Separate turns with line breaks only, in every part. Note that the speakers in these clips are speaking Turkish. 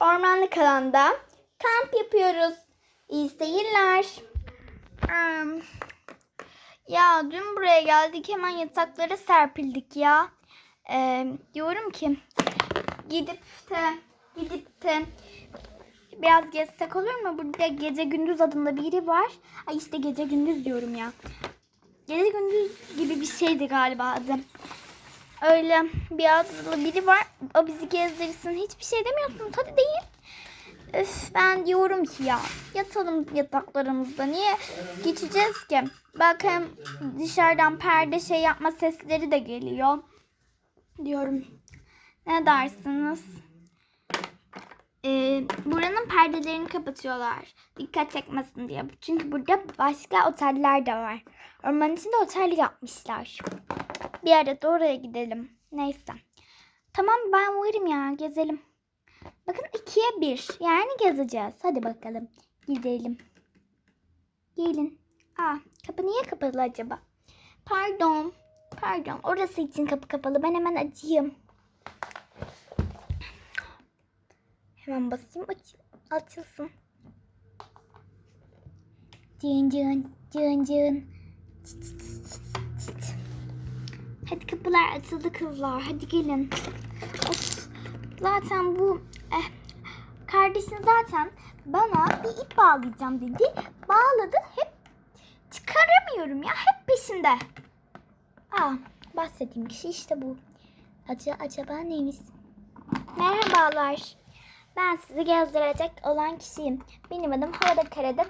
Ormanlık alanda kamp yapıyoruz. İyi seyirler. Hmm. Ya dün buraya geldik hemen yataklara serpildik ya. Ee, diyorum ki gidip de gidip de biraz gezsek olur mu? Burada gece gündüz adında biri var. Ay işte gece gündüz diyorum ya. Gece gündüz gibi bir şeydi galiba adı. Öyle bir adlı biri var. O bizi gezdirsin. Hiçbir şey demiyorsunuz. Hadi değil. Üf, ben diyorum ki ya yatalım yataklarımızda. Niye geçeceğiz ki? Bak hem dışarıdan perde şey yapma sesleri de geliyor. Diyorum. Ne dersiniz? Ee, buranın perdelerini kapatıyorlar. Dikkat çekmesin diye. Çünkü burada başka oteller de var. Ormanın içinde otel yapmışlar. Bir da oraya gidelim. Neyse. Tamam ben varım ya gezelim. Bakın ikiye bir. Yani gezeceğiz. Hadi bakalım. Gidelim. Gelin. Aa kapı niye kapalı acaba? Pardon. Pardon. Orası için kapı kapalı. Ben hemen açayım. Hemen basayım aç açılsın. Cın cın cın cın. Çıt çıt. Hadi kapılar açıldı kızlar. Hadi gelin. Of. Zaten bu eh, kardeşin zaten bana bir ip bağlayacağım dedi. Bağladı. Hep çıkaramıyorum ya. Hep peşinde. Aa, bahsettiğim kişi işte bu. Acı acaba neymiş? Merhabalar. Ben sizi gezdirecek olan kişiyim. Benim adım havada karada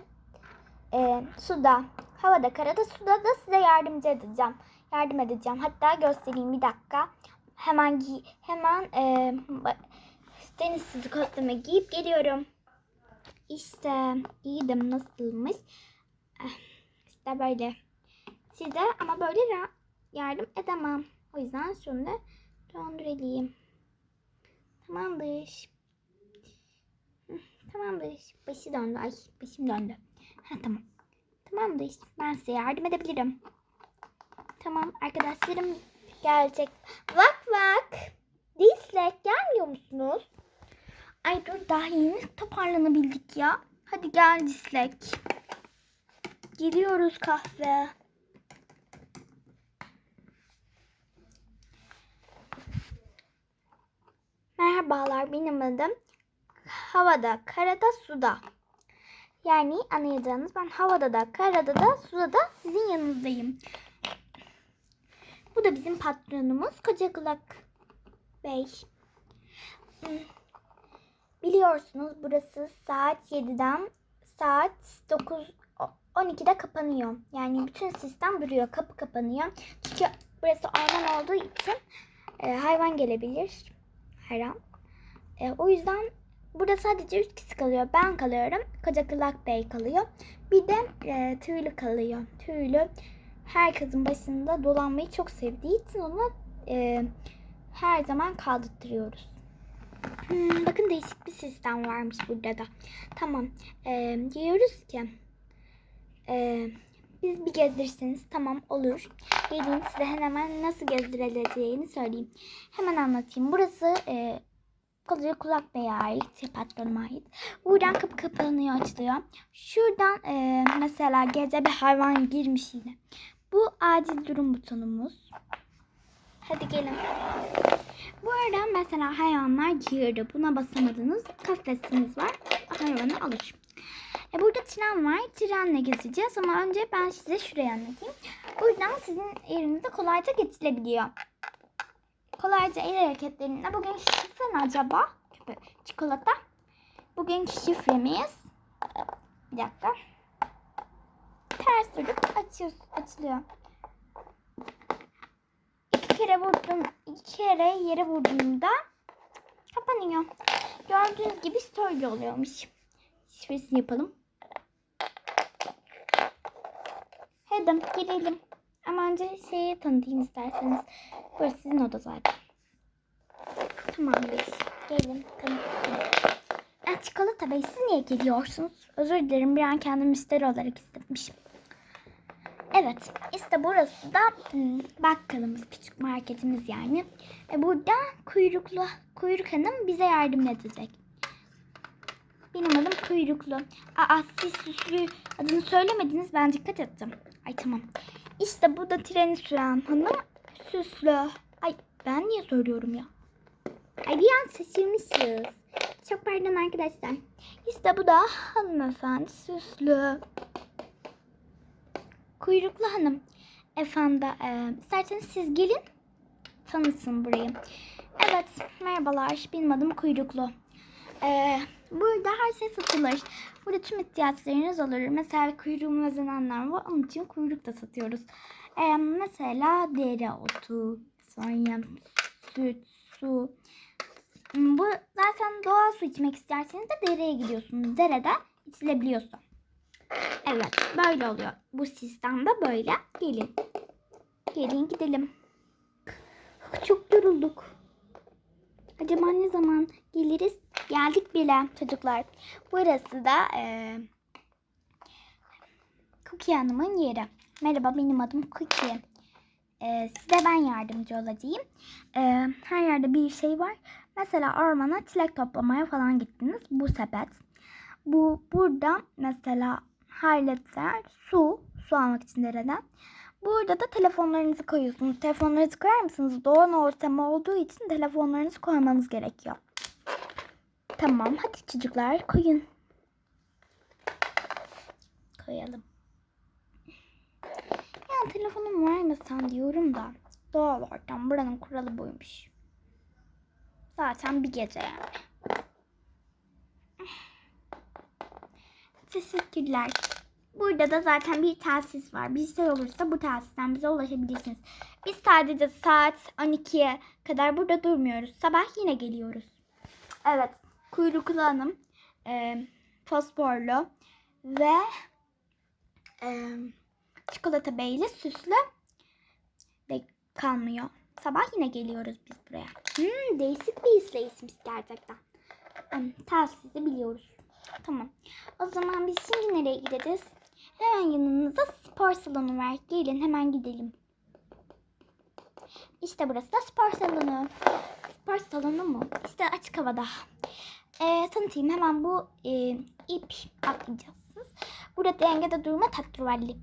e, suda. Havada karada suda da size yardımcı edeceğim. Yardım edeceğim. Hatta göstereyim bir dakika. Hemen giy hemen e, deniz suzu kostümü giyip geliyorum. İşte giydim nasılmış. Eh, İşte böyle. Size ama böyle yardım edemem. O yüzden şunu da döndüreyim. Tamamdır. Tamamdır. Başı döndü. Ay başım döndü. Ha tamam. Tamamdır. Ben size yardım edebilirim. Tamam arkadaşlarım gelecek. Vak vak. Dislek gelmiyor musunuz? Ay dur daha yeni toparlanabildik ya. Hadi gel Dislek. Geliyoruz kahve. Merhabalar benim adım havada, karada, suda. Yani anlayacağınız ben havada da, karada da, suda da sizin yanınızdayım. Bu da bizim patronumuz Koca Kulak Bey. Biliyorsunuz burası saat 7'den saat 9 o- 12'de kapanıyor. Yani bütün sistem duruyor. Kapı kapanıyor. Çünkü burası orman olduğu için e, hayvan gelebilir her an. E, o yüzden burada sadece üç kişi kalıyor. Ben kalıyorum. Koca Kulak Bey kalıyor. Bir de e, Tüylü kalıyor. Tüylü herkesin başında dolanmayı çok sevdiği için onu e, her zaman kaldırtıyoruz. Hmm, bakın değişik bir sistem varmış burada da. Tamam. E, diyoruz ki e, biz bir gezdirirseniz tamam olur. Gelin size hemen nasıl gezdirileceğini söyleyeyim. Hemen anlatayım. Burası e, Koca Kulak Bey'e ait, patronuma ait. Buradan kapı kapanıyor, açılıyor. Şuradan e, mesela gece bir hayvan girmiş yine. Bu acil durum butonumuz. Hadi gelin. Bu arada mesela hayvanlar girdi. Buna basamadınız. Kafesiniz var. Hayvanı alır. E burada tren var. Trenle gezeceğiz ama önce ben size şurayı anlatayım. Buradan sizin yerinize kolayca geçilebiliyor. Kolayca el hareketlerinde bugünkü şifre ne acaba? Çikolata. Bugünkü şifremiz bir dakika. Ters durup açıyor, açılıyor. İki kere vurdum, iki kere yere vurduğumda kapanıyor. Gördüğünüz gibi story oluyormuş. Şifresini yapalım. Hadi girelim. Ama önce şeyi tanıtayım isterseniz. Burası sizin oda zaten. Tamamdır. Gelin tanıtayım. Ah, çikolata bey siz niye geliyorsunuz? Özür dilerim bir an kendimi müşteri olarak hissetmişim. Evet işte burası da hmm, bakkalımız, küçük marketimiz yani. Ve burada kuyruklu, kuyruk hanım bize yardım edecek. benim adım Kuyruklu. Aa siz süslü adını söylemediniz ben dikkat ettim. Ay tamam. İşte bu da treni süren hanım Süslü. Ay ben niye söylüyorum ya? Ay bir an şaşırmışız. Çok pardon arkadaşlar. İşte bu da hanımefendi Süslü. Kuyruklu hanım. Efendim e, isterseniz siz gelin tanıtsın burayı. Evet merhabalar benim adım Kuyruklu. Ee, burada her şey satılır. Burada tüm ihtiyaçlarınız olur. Mesela kuyruğumu özenenler var. Onun için kuyruk da satıyoruz. Ee, mesela dereotu, sonra süt, su. Bu zaten doğal su içmek isterseniz de dereye gidiyorsunuz. Derede içilebiliyorsun. Evet böyle oluyor. Bu sistemde böyle. Gelin. Gelin gidelim. Çok yorulduk. Acaba ne zaman geliriz? Geldik bile çocuklar. Burası da e, Cookie Hanım'ın yeri. Merhaba benim adım Cookie. E, size ben yardımcı olacağım. E, her yerde bir şey var. Mesela ormana çilek toplamaya falan gittiniz. Bu sepet. Bu burada mesela hayletler su. Su almak için dereden. Burada da telefonlarınızı koyuyorsunuz. Telefonlarınızı koyar mısınız? Doğan ortamı olduğu için telefonlarınızı koymanız gerekiyor. Tamam hadi çocuklar koyun. Koyalım. Ya telefonumu vermesen diyorum da. Doğal ortam buranın kuralı buymuş. Zaten bir gece yani. Teşekkürler. Burada da zaten bir telsiz var. Bir şey olursa bu telsizden bize ulaşabilirsiniz. Biz sadece saat 12'ye kadar burada durmuyoruz. Sabah yine geliyoruz. Evet. Kuyruklu hanım. E, fosforlu. Ve e, çikolata beyli süslü. De kalmıyor. Sabah yine geliyoruz biz buraya. Hmm, değişik bir işleyişmiş gerçekten. Hmm, telsizi biliyoruz. Tamam. O zaman biz şimdi nereye gideceğiz? Hemen yanınıza spor salonu var. Gelin hemen gidelim. İşte burası da spor salonu. Spor salonu mu? İşte açık havada. Ee, tanıtayım hemen bu e, ip atlayacaksınız. Burada dengede durma taktırvalli.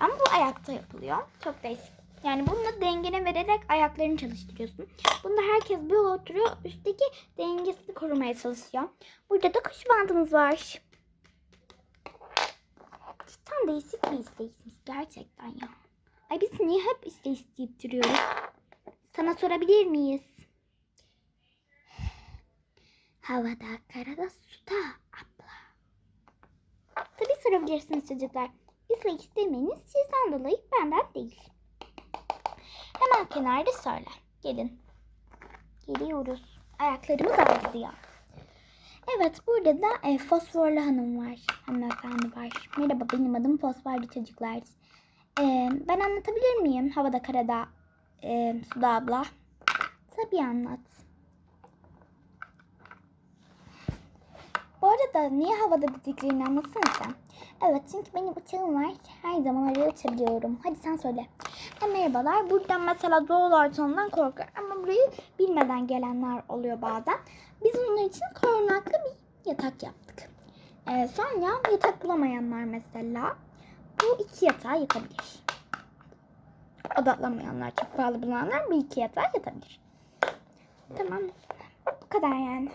Ama bu ayakta yapılıyor. Çok değişik. Yani bununla dengene vererek ayaklarını çalıştırıyorsun. Bunda herkes bir oturuyor. Üstteki dengesini korumaya çalışıyor. Burada da kuş bandımız var. Cidden değişik bir isteğimiz gerçekten ya. Ay biz niye hep iste isteyip duruyoruz? Sana sorabilir miyiz? Havada, karada, suda abla. Tabii sorabilirsiniz çocuklar. İste istemeniz sizden dolayı benden değil. Hemen kenarda söyle. Gelin. Geliyoruz. Ayaklarımız ağrıyor. Evet burada da e, fosforlu hanım var. Hanımefendi var. Merhaba benim adım fosforlu çocuklar. E, ben anlatabilir miyim? Havada karada e, Suda abla. Tabii anlat. Bu arada niye havada dediklerini anlatsana sen. Evet çünkü benim uçağım var. Her zaman oraya uçabiliyorum. Hadi sen söyle. Ha, merhabalar. Buradan mesela doğal ortamdan korkar ama burayı bilmeden gelenler oluyor bazen. Biz onun için korunaklı bir yatak yaptık. Ee, sonra yatak bulamayanlar mesela bu iki yatağa yatabilir. Odaklamayanlar, çok pahalı bulanlar bir iki yatağa yatabilir. Tamam. Bu kadar yani.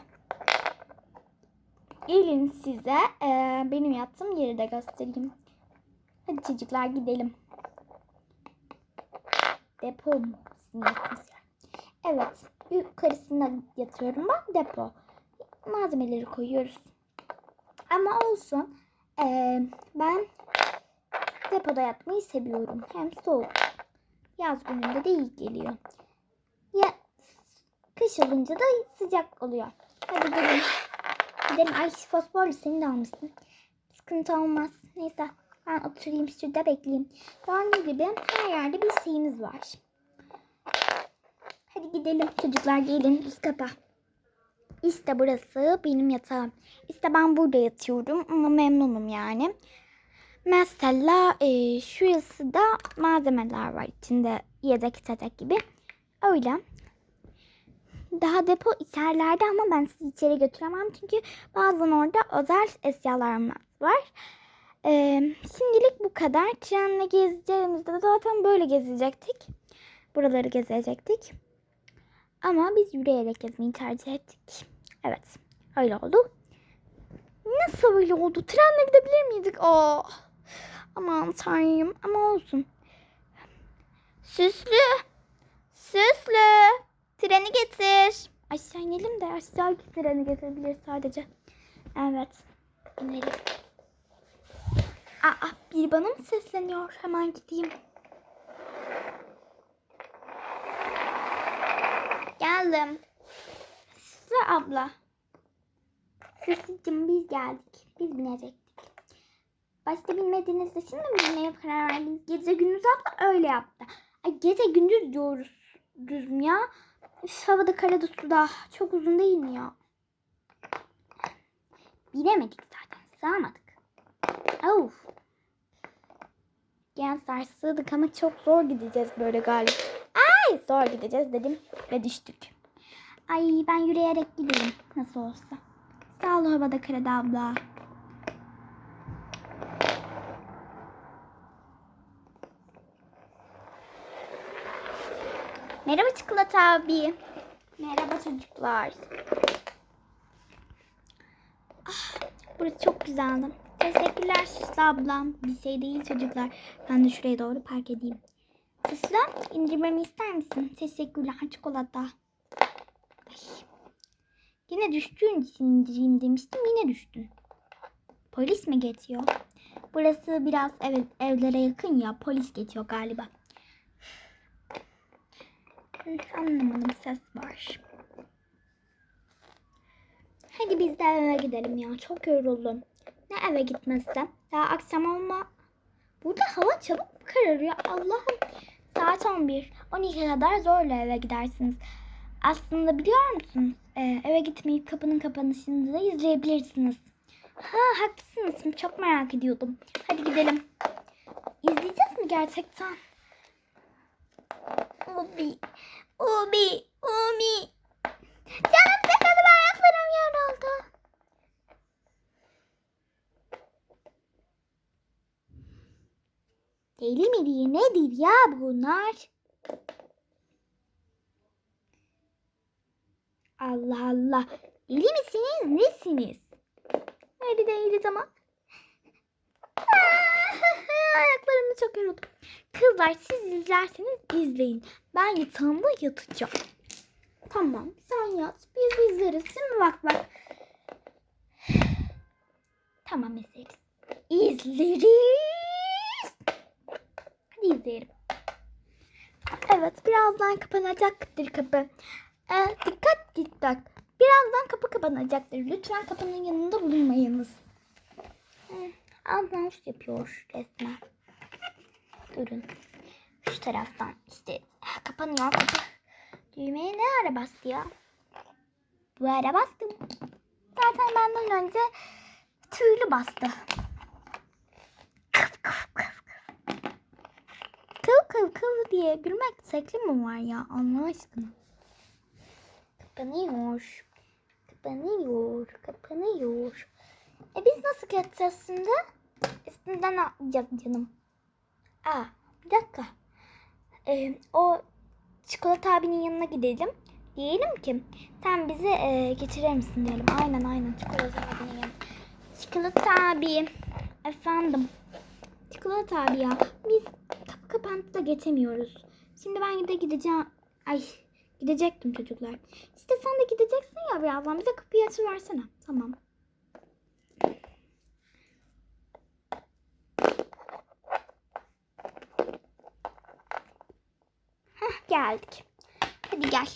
Gelin size e, benim yattığım yeri de göstereyim. Hadi çocuklar gidelim. Depo mu? Evet. Yukarısında yatıyorum ben. Depo. Malzemeleri koyuyoruz. Ama olsun. e, ben depoda yatmayı seviyorum. Hem soğuk. Yaz gününde de iyi geliyor. Ya kış olunca da sıcak oluyor. Hadi gelin. Gidelim. Ay fosforlu seni de almışsın. Sıkıntı olmaz. Neyse ben oturayım şurada bekleyeyim. Gördüğünüz gibi her yerde bir şeyimiz var. Hadi gidelim çocuklar gelin üst kata. İşte burası benim yatağım. İşte ben burada yatıyorum ama memnunum yani. Mesela e, şurası da malzemeler var içinde yedek içecek gibi. Öyle. daha depo içerilerde ama ben sizi içeri götüremem çünkü bazen orada özel eşyalarımız var. Ee, şimdilik bu kadar. Trenle gezeceğimizde de zaten böyle gezecektik. Buraları gezecektik. Ama biz yürüyerek gezmeyi tercih ettik. Evet. Öyle oldu. Nasıl öyle oldu? Trenle gidebilir miydik? Aa. Aman tanrım. Ama olsun. Süslü. Süslü. Treni getir. Aşağı inelim de aşağı treni getirebilir sadece. Evet. İnelim. Aa, biri bana mı sesleniyor? Hemen gideyim. Geldim. Süslü abla. Süslücüm biz geldik. Biz binecektik. Başta binmediğinizde şimdi mi binmeye karar verdiniz? Gece gündüz abla öyle yaptı. Ay, gece gündüz diyoruz. Düzüm ya. Üf, havada karada suda. Çok uzun değil mi ya? Binemedik zaten. Sığamadık. Of. Gençler sığdık ama çok zor gideceğiz böyle galiba. Ay zor gideceğiz dedim ve düştük. Ay ben yürüyerek giderim nasıl olsa. Sağ ol havada karada abla. Merhaba Çikolata abi. Merhaba çocuklar. Ah, burası çok güzeldi. Teşekkürler Süslü ablam. Bir şey değil çocuklar. Ben de şuraya doğru park edeyim. Süslü indirmemi ister misin? Teşekkürler çikolata. Ay. Yine düştüğün için indireyim demiştim. Yine düştün. Polis mi geçiyor? Burası biraz evet evlere yakın ya. Polis geçiyor galiba. Anlamadım ses var. Hadi biz de eve gidelim ya. Çok yoruldum. Ne eve gitmesi? Daha akşam olma. Burada hava çabuk kararıyor. Allah'ım. Saat 11. 12'ye kadar zorla eve gidersiniz. Aslında biliyor musunuz? Ee, eve gitmeyip kapının kapanışını da izleyebilirsiniz. Ha haklısınız. Çok merak ediyordum. Hadi gidelim. İzleyeceğiz mi gerçekten? Ubi. Ubi. Umi. Canım sıkıldı ayaklarım yoruldu. Deli midir nedir ya bunlar? Allah Allah. Deli misiniz nesiniz? Öyle değiliz ama. Ayaklarımı çok yoruldum. Kızlar siz izlerseniz izleyin. Ben yatağımda yatacağım. Tamam sen yat. Biz izleriz değil mi? Bak bak. Tamam izleriz. İzleriz. İzleyelim. Evet birazdan kapanacaktır kapı. Ee, dikkat dikkat. Birazdan kapı kapanacaktır. Lütfen kapının yanında bulunmayınız. Ee, anons yapıyor resmen. Durun. Şu taraftan işte kapanıyor kapı. Düğmeye ne ara bastı ya? Bu ara bastım. Zaten benden önce tüylü bastı. Kıv kıv kıv kıv. Kıv kıv diye gülmek sekli mi var ya Allah aşkına? Kapanıyor. Kapanıyor. Kapanıyor. E biz nasıl geçeceğiz şimdi? Üstünden atlayacağız canım. Aa bir dakika. Ee, o çikolata abinin yanına gidelim. Diyelim ki sen bizi e, getirir misin diyelim. Aynen aynen çikolata abinin yanına. Çikolata abi. Efendim. Çikolata abi ya. Biz kapı kapandı da geçemiyoruz. Şimdi ben de gideceğim. Ay gidecektim çocuklar. İşte sen de gideceksin ya birazdan. Bize kapıyı açıversene. Tamam. Hah geldik. Hadi gel.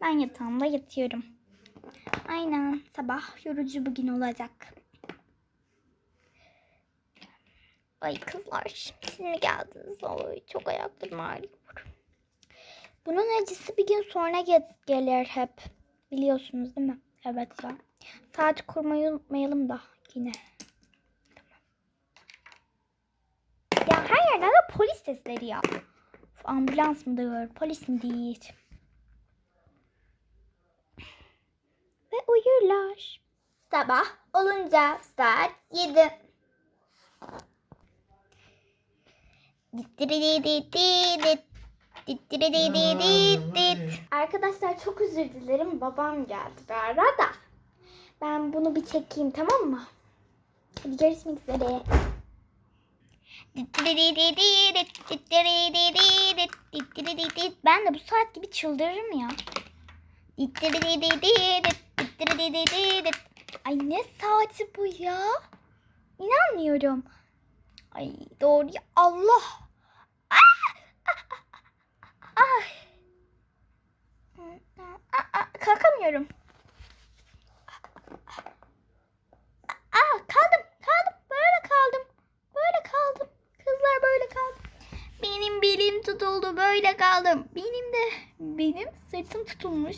Ben yatağımda yatıyorum. Aynen sabah yorucu bugün olacak. Ay kızlar siz mi geldiniz? Ay, çok ayaklarım ağrıyor. Bunun acısı bir gün sonra ge- gelir hep. Biliyorsunuz değil mi? Evet ya. Saat kurmayı unutmayalım da yine. Ya her yerden de polis sesleri ya. Ambulans mı diyor, polis mi değil. uyurlar. Sabah olunca saat 7. Arkadaşlar çok özür dilerim. Babam geldi bir ara. Ben bunu bir çekeyim tamam mı? Hadi görüşmek üzere. Ben de bu saat gibi çıldırırım ya. Ay ne saati bu ya? İnanmıyorum. Ay doğru ya Allah. Ay. Kalkamıyorum. Aa, kaldım, kaldım, böyle kaldım. Böyle kaldım. Kızlar böyle kaldım. Benim belim tutuldu, böyle kaldım. Benim de, benim sırtım tutulmuş.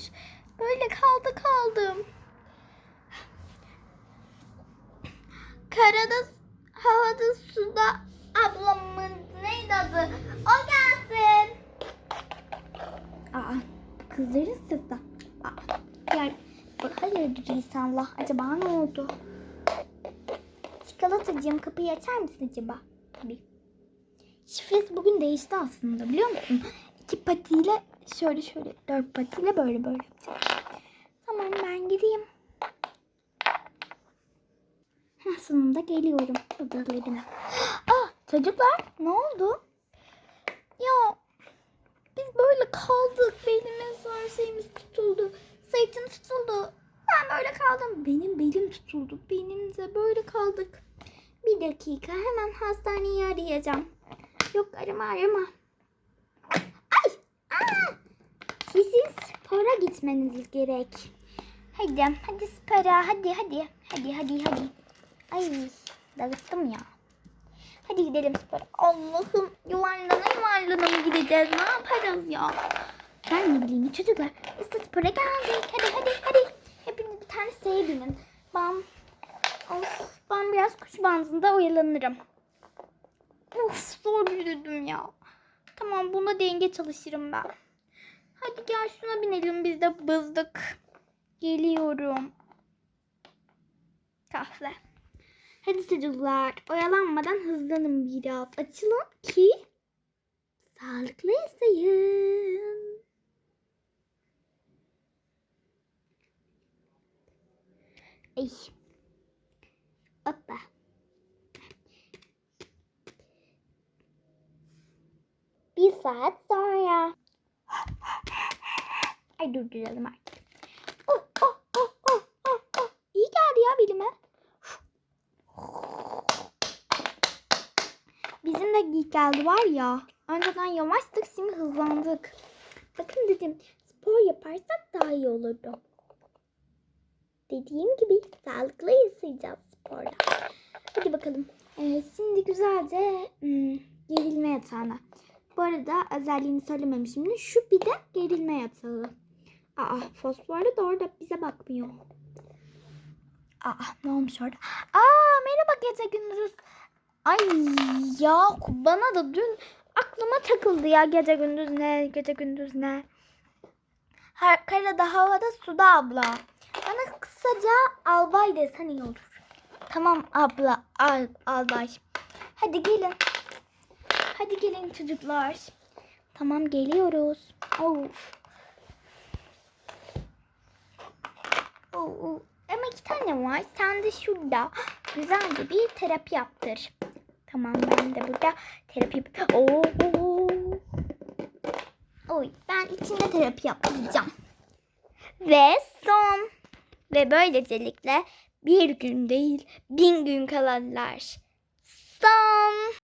Böyle kaldı kaldım. Karada, havada, suda ablamın neydi adı? O gelsin. Aa, kızların sesi. Aa, gel. Bak hayırdır inşallah. Acaba ne oldu? Çikolatacığım kapıyı açar mısın acaba? Tabii. Şifresi bugün değişti aslında biliyor musun? İki patiyle şöyle şöyle dört patiyle böyle böyle. Tamam ben gideyim. Heh, sonunda geliyorum odalarına. Ah çocuklar ne oldu? Ya biz böyle kaldık. Belimiz var şeyimiz tutuldu. Sırtım tutuldu. Ben böyle kaldım. Benim belim tutuldu. Benim de böyle kaldık. Bir dakika hemen hastaneyi arayacağım. Yok arama arama. Ay! Aa! Sizin spora gitmeniz gerek. Hadi hadi spora hadi hadi. Hadi hadi hadi. Ay dağıttım ya. Hadi gidelim spora. Allah'ım yuvarlana yuvarlana mı gideceğiz? Ne yaparız ya? Ben ne bileyim çocuklar. Biz spora geldik. Hadi hadi hadi. Hepiniz bir tane şeye. Ben, ben biraz kuş bandında oyalanırım. Of zor yürüdüm ya. Tamam buna denge çalışırım ben. Hadi gel şuna binelim biz de bızdık. Geliyorum. Kahve. Hadi çocuklar oyalanmadan hızlanın biraz. Açılın ki sağlıklı yaşayın. Ay. Hoppa. Bir saat sonra. Ay durduralım artık. Oh, oh, oh, oh, oh, oh. Bizim de iyi geldi var ya. Önceden yavaştık şimdi hızlandık. Bakın dedim spor yaparsak daha iyi olurdu. Dediğim gibi sağlıklı yaşayacağız sporda. Hadi bakalım. Ee, şimdi güzelce hmm, gerilme yatağına. Bu arada özelliğini söylememişim. Şu bir de gerilme yatağı. Aa fosforlu da orada bize bakmıyor. Aa ne olmuş orada? Aa merhaba gece gündüz. Ay ya bana da dün aklıma takıldı ya gece gündüz ne gece gündüz ne. Her, karada havada suda abla. Bana kısaca albay desen iyi olur. Tamam abla al, albay. Hadi gelin. Hadi gelin çocuklar. Tamam geliyoruz. Of. Oo, oo. Ama iki tane var. Sen de şurada güzelce bir terapi yaptır. Tamam ben de burada terapi Oo, oo. Oy ben içinde terapi yapacağım. Ve son. Ve böylelikle bir gün değil bin gün kalanlar. Son.